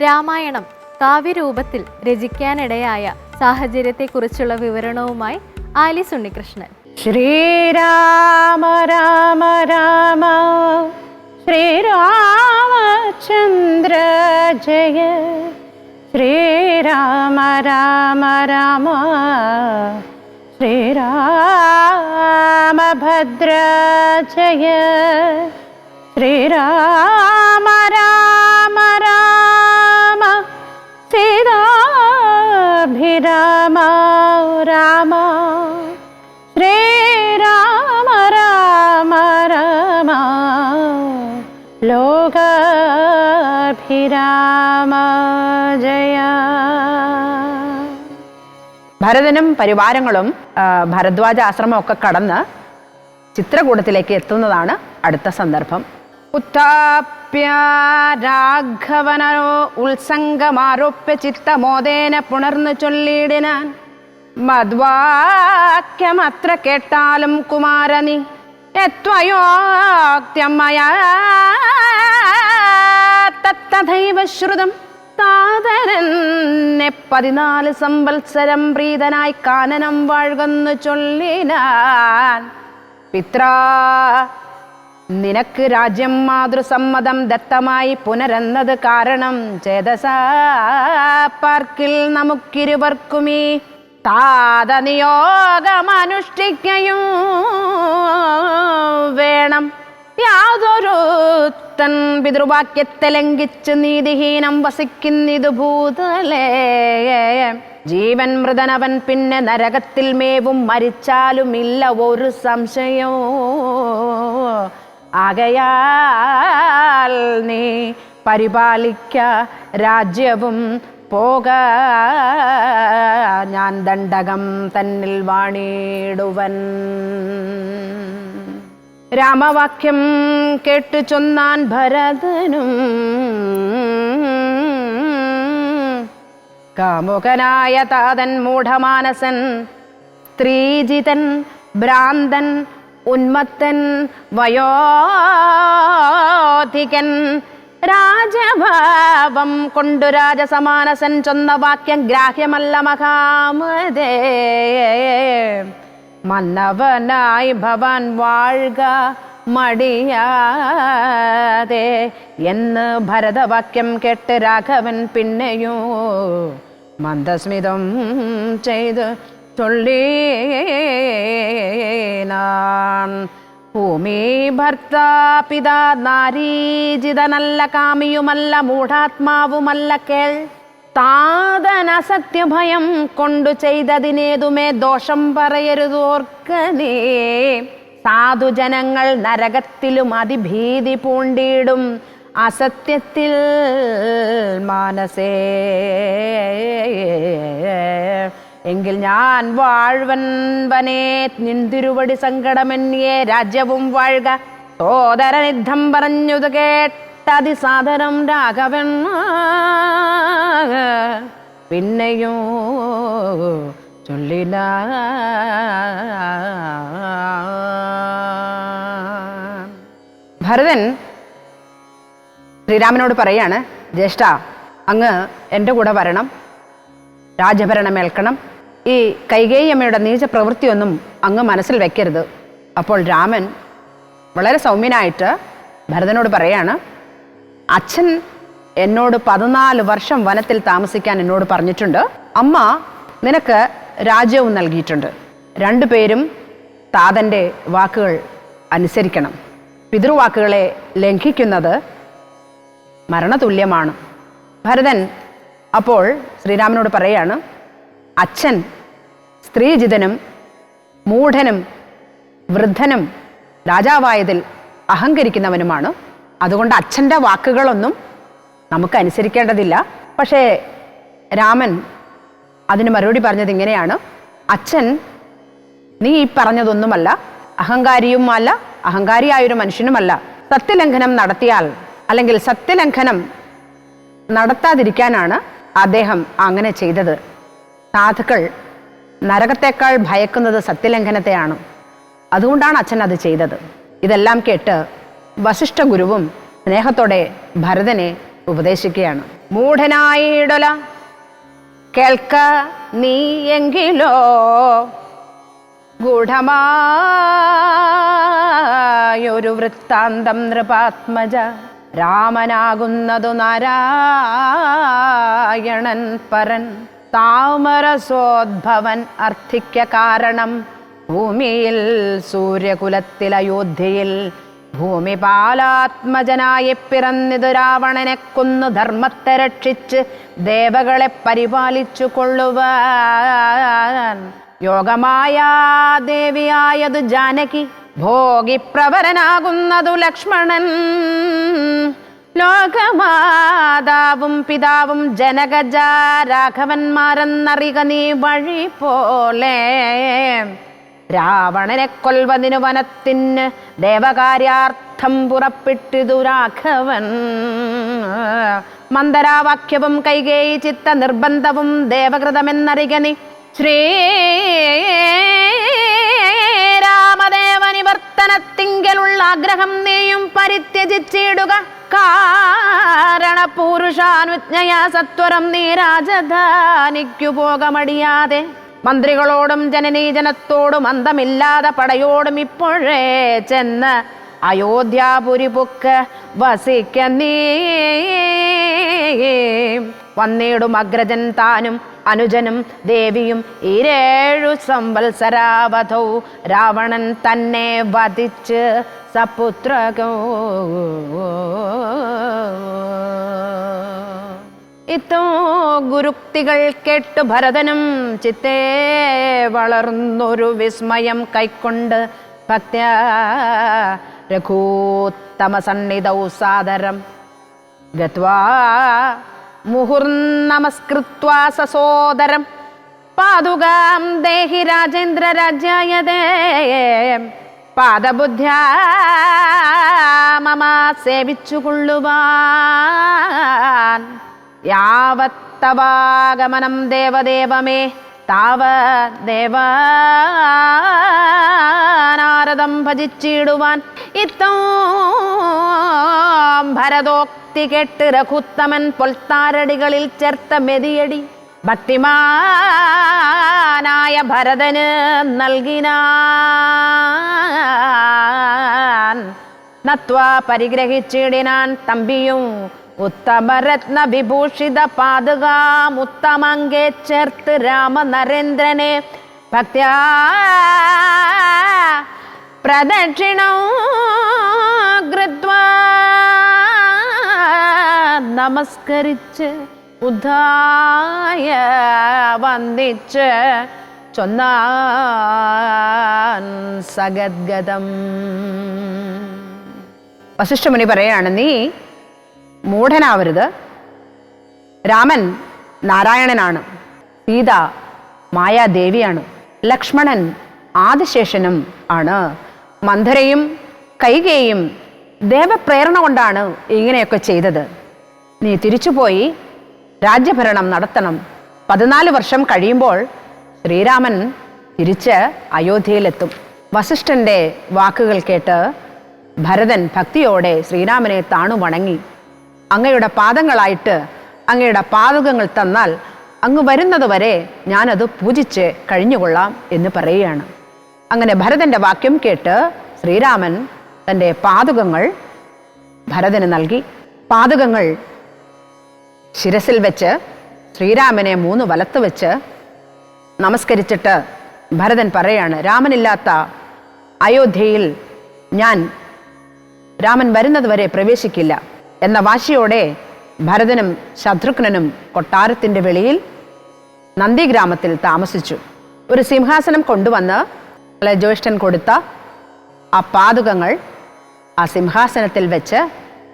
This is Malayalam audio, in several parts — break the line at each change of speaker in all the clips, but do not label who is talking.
രാമായണം കാവ്യരൂപത്തിൽ രചിക്കാനിടയായ സാഹചര്യത്തെക്കുറിച്ചുള്ള വിവരണവുമായി ആലിസ് ഉണ്ണികൃഷ്ണൻ.
ശ്രീരാമ രാമ രാമ ശ്രീരാമചന്ദ്ര ജയ. ശ്രീരാമ രാമ രാമ ശ്രീരാമഭദ്ര ജയ. ശ്രീരാമ രാമ സീതാഭിരാമ രാമ ശ്രീരാമ രാമ രാമ ലോകാഭിരാമ ജയ ഭരതനും പരിവാരങ്ങളും ഭരദ്വാജ ഭരദ്വാജ ആശ്രമമൊക്കെ കടന്ന് ചിത്രകൂടത്തിലേക്ക് എത്തുന്നതാണ് അടുത്ത സന്ദർഭം. രാഘവനോ ഉത്സംഗമാരോപ്യ ചിത്തമോദേന പുണർന്നു ചൊല്ലിയിടിനാൻ മദ്വാക്യമത്ര കേട്ടാലും കുമാരനി യത്വയോക്തമയാ ശ്രുതം താതരന്നെ പതിനാല് സംവത്സരം പ്രീതനായി കാനനം വാഴ്കന്നു ചൊല്ലിനാൻ. പിത്രാ നിനക്ക് രാജ്യം മാതൃസമ്മതം ദത്തമായി പുനരെന്നത് കാരണം ചേതസാ പാർക്കിൽ നമുക്കിരുവർക്കുമീ താതനിയോഗമനുഷ്ഠിക്കയും വേണം. യാതൊരു തൻ പിതൃവാക്യത്തെ ലംഘിച്ച് നീതിഹീനം വസിക്കുന്നിതു ഭൂതലേ. ജീവൻ മൃതനവൻ പിന്നെ നരകത്തിൽ മേവും മരിച്ചാലും ഇല്ല ഒരു സംശയോ ആകയാൽ നീ പരിപാലിക്ക രാജ്യവും പോക. ഞാൻ ദണ്ഡകം തന്നിൽ വാണിടുവൻ. രാമവാക്യം കേട്ടു ചൊന്നാൻ ഭരതനും കാമുകനായ താതൻ മൂഢമാനസൻ സ്ത്രീജിതൻ ഭ്രാന്തൻ ഉന്മത്തൻ വയോധികൻ. രാജഭാവം കൊണ്ടു രാജസമാനസൻ ചൊന്ന വാക്യം ഗ്രാഹ്യമല്ല മഹാമതേ. മന്നവനായി ഭവാൻ വാഴുക മടിയാതെ എന്ന് ഭരതവാക്യം കേട്ട് രാഘവൻ പിന്നെയോ. മന്ദസ്മിതം ചെയ്ത് ചൊല്ലിനാൻ ഭൂമി ഭർത്താ പിതാ നാരീജിതനല്ല കാമിയുമല്ല മൂഢാത്മാവുമല്ല കേൾ. താതന സത്യഭയം കൊണ്ടു ചെയ്തതിനേതുമേ ദോഷം പറയരുതോർക്കനേ സാധുജനങ്ങൾ നരകത്തിലും അതിഭീതി പൂണ്ടിയിടും അസത്യത്തിൽ മാനസേ എങ്കിൽ ഞാൻ വാഴ്വൻ വനേ നിന്തിരുവടി സങ്കടമെന്നിയെ രാജ്യവും വാഴുക. സോദരനിദ്ധം പറഞ്ഞത് കേട്ടതിസാദരം രാഘവൻ. പിന്നെയോ ചൊല്ലില. ഭരതൻ ശ്രീരാമനോട് പറയാണ് ജ്യേഷ്ഠ അങ്ങ് എന്റെ കൂടെ വരണം രാജഭരണം ഏൽക്കണം ഈ കൈകേയമ്മയുടെ നീച പ്രവൃത്തിയൊന്നും അങ്ങ് മനസ്സിൽ വെക്കരുത്. അപ്പോൾ രാമൻ വളരെ സൗമ്യനായിട്ട് ഭരതനോട് പറയാണ് അച്ഛൻ എന്നോട് പതിനാല് വർഷം വനത്തിൽ താമസിക്കാൻ എന്നോട് പറഞ്ഞിട്ടുണ്ട്. അമ്മ നിനക്ക് രാജ്യവും നൽകിയിട്ടുണ്ട്. രണ്ടുപേരും താതന്റെ വാക്കുകൾ അനുസരിക്കണം. പിതൃവാക്കുകളെ ലംഘിക്കുന്നത് മരണതുല്യമാണ്. ഭരതൻ അപ്പോൾ ശ്രീരാമനോട് പറയാണ് അച്ഛൻ സ്ത്രീജിതനും മൂഢനും വൃദ്ധനും രാജാവായതിൽ അഹങ്കരിക്കുന്നവനുമാണ്. അതുകൊണ്ട് അച്ഛന്റെ വാക്കുകളൊന്നും നമുക്ക് അനുസരിക്കേണ്ടതില്ല. പക്ഷേ രാമൻ അതിന് മറുപടി പറഞ്ഞത് ഇങ്ങനെയാണ്. അച്ഛൻ നീ ഈ പറഞ്ഞതൊന്നുമല്ല അഹങ്കാരിയുമല്ല അഹങ്കാരിയായൊരു മനുഷ്യനുമല്ല. സത്യലംഘനം നടത്തിയാൽ അല്ലെങ്കിൽ സത്യലംഘനം നടത്താതിരിക്കാനാണ് അദ്ദേഹം അങ്ങനെ ചെയ്തത്. സാധുക്കൾ നരകത്തേക്കാൾ ഭയക്കുന്നത് സത്യലംഘനത്തെയാണ്. അതുകൊണ്ടാണ് അച്ഛൻ അത് ചെയ്തത്. ഇതെല്ലാം കേട്ട് വശിഷ്ഠ ഗുരുവും സ്നേഹത്തോടെ ഭരതനെ ഉപദേശിക്കുകയാണ്. മൂഢനായിടൊല കേൾക്ക നീ എങ്കിലോ. ഗൂഢമായൊരു വൃത്താന്തം നൃപാത്മജ. രാമനാകുന്നതു നാരായണൻ പരൻ. താമരസോദ്ഭവൻ അർത്ഥിക്ക കാരണം. ഭൂമിയിൽ സൂര്യകുലത്തിൽ അയോധ്യയിൽ ഭൂമിപാലാത്മജനായി പിറന്നിതു രാവണനെ കൊന്നു ധർമ്മത്തെ രക്ഷിച്ച് ദേവകളെ പരിപാലിച്ചു കൊള്ളുവാൻ. യോഗമായ ദേവിയായതു ജാനകി ഭോഗിപ്രവരനാകുന്നതു ലക്ഷ്മണൻ. ലോകമാതാവും പിതാവും ജനകജാ രാഘവന്മാരെന്നറിക നീ വഴി പോലെ രാവണനെ കൊൽവതിനു വനത്തിന് ദേവകാര്യാർത്ഥം പുറപ്പെട്ടിതു രാഘവൻ. മന്ദരാവാക്യവും കൈകേയി ചിത്ത നിർബന്ധവും ദേവകൃതമെന്നറിക നീ രാമദേവനിവർത്തനത്തിങ്കലുള്ള ആഗ്രഹം നീയും പരിത്യജിച്ചിടുക കാരണ പുരുഷാനുജ്ഞയ സത്വരം നീ രാജധാനിക്കു പോകമടിയാതെ. മന്ത്രികളോടും ജനനീജനത്തോടും അന്തമില്ലാതെ പടയോടും ഇപ്പോഴേ ചെന്ന് അയോധ്യാപുരി പുക്ക് വസിക്ക നീ. വന്നിടും അഗ്രജൻ താനും അനുജനും ദേവിയും ഇരേഴു സംവത്സരാവധൗ രാവണൻ തന്നെ വധിച്ച് സപുത്രകോ. ഇത്തോ ഗുരുക്തികൾ കേട്ടു ഭരതനും ചിത്തേ വളർന്നൊരു വിസ്മയം കൈക്കൊണ്ട് ഭക്ത രഘൂത്തമ സന്നിധൗ സാദരം. ഗത്വാ മുഹുർനമസ്കൃത്വാ സസോദരം. പാതുകാം ദേഹി രാജേന്ദ്ര രാജ്യായതേ. പാദബുദ്ധ്യാ മമ സേവിച്ചുകൊള്ളുവാൻ യാവത്തവാഗമനം ദേവദേവമേ താവ ദേവാനാരദം ഭജിച്ചിടുവാൻ. ഇത്തം ഭരതോക്തി കേട്ട് രഘുത്തമൻ പൊൽത്താരടികളിൽ ചേർത്ത മെതിയടി. ഭക്തിമാനായ ഭരതന് നൽകിനാൻ. നത്വാ പരിഗ്രഹിച്ചിടിനാൻ തമ്പിയും ഉത്തമരത്ന വിഭൂഷിത പാതുകാം ഉത്തമങ്കെ ചേർത്ത് രാമനരേന്ദ്രനെ ഭക്ത്യാ പ്രദക്ഷിണ നമസ്കരിച്ച് ഉദ്ധായ വന്ദിച്ച് സഗദ്ഗതം. വസിഷ്ഠമുനി പറയാണ് നീ മൂഢനാവരുത്. രാമൻ നാരായണനാണ്. സീത മായാദേവിയാണ്. ലക്ഷ്മണൻ ആദിശേഷനും ആണ്. മന്ധരയും കൈകേയും ദേവപ്രേരണ കൊണ്ടാണ് ഇങ്ങനെയൊക്കെ ചെയ്തത്. നീ തിരിച്ചുപോയി രാജ്യഭരണം നടത്തണം. പതിനാല് വർഷം കഴിയുമ്പോൾ ശ്രീരാമൻ തിരിച്ച് അയോധ്യയിലെത്തും. വസിഷ്ഠന്റെ വാക്കുകൾ കേട്ട് ഭരതൻ ഭക്തിയോടെ ശ്രീരാമനെ താണു വണങ്ങി അങ്ങയുടെ പാദങ്ങളായിട്ട് അങ്ങയുടെ പാതകങ്ങൾ തന്നാൽ അങ്ങ് വരുന്നതുവരെ ഞാനത് പൂജിച്ച് കഴിഞ്ഞുകൊള്ളാം എന്ന് പറയുകയാണ്. അങ്ങനെ ഭരതന്റെ വാക്യം കേട്ട് ശ്രീരാമൻ തന്റെ പാതകങ്ങൾ ഭരതന് നൽകി. പാതുകങ്ങൾ ശിരസിൽ വെച്ച് ശ്രീരാമനെ മൂന്ന് വലത്ത് വെച്ച് നമസ്കരിച്ചിട്ട് ഭരതൻ പറയാണ് രാമനില്ലാത്ത അയോധ്യയിൽ ഞാൻ രാമൻ വരുന്നതുവരെ പ്രവേശിക്കില്ല. എന്ന വാശിയോടെ ഭരതനും ശത്രുഘ്നനും കൊട്ടാരത്തിന്റെ വെളിയിൽ നന്ദിഗ്രാമത്തിൽ താമസിച്ചു. ഒരു സിംഹാസനം കൊണ്ടുവന്ന് ജ്യേഷ്ഠൻ കൊടുത്ത ആ പാതുകങ്ങൾ ആ സിംഹാസനത്തിൽ വെച്ച്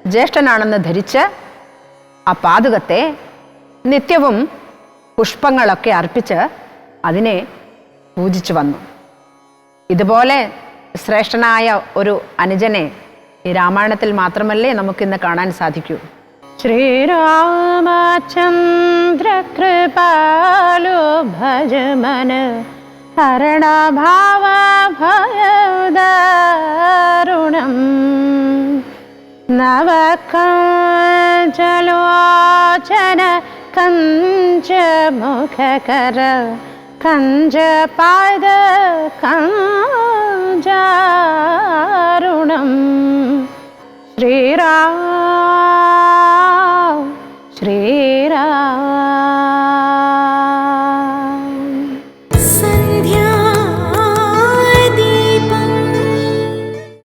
ജ്യേഷ്ഠനാണെന്ന് ധരിച്ച് ആ പാതകത്തെ നിത്യവും പുഷ്പങ്ങളൊക്കെ അർപ്പിച്ച് അതിനെ പൂജിച്ചു വന്നു. ഇതുപോലെ ശ്രേഷ്ഠനായ ഒരു അനുജനെ ഈ രാമായണത്തിൽ മാത്രമല്ലേ നമുക്കിന്ന് കാണാൻ സാധിക്കൂ. ശ്രീരാമചന്ദ്ര കൃപാലു ഭജമന ഹരണഭാവ ഭയദാരുണം നവകഞ്ചലോചന കഞ്ചമുഖകര കഞ്ചപാദ കഞ്ചാരുണം. ശ്രീരാമ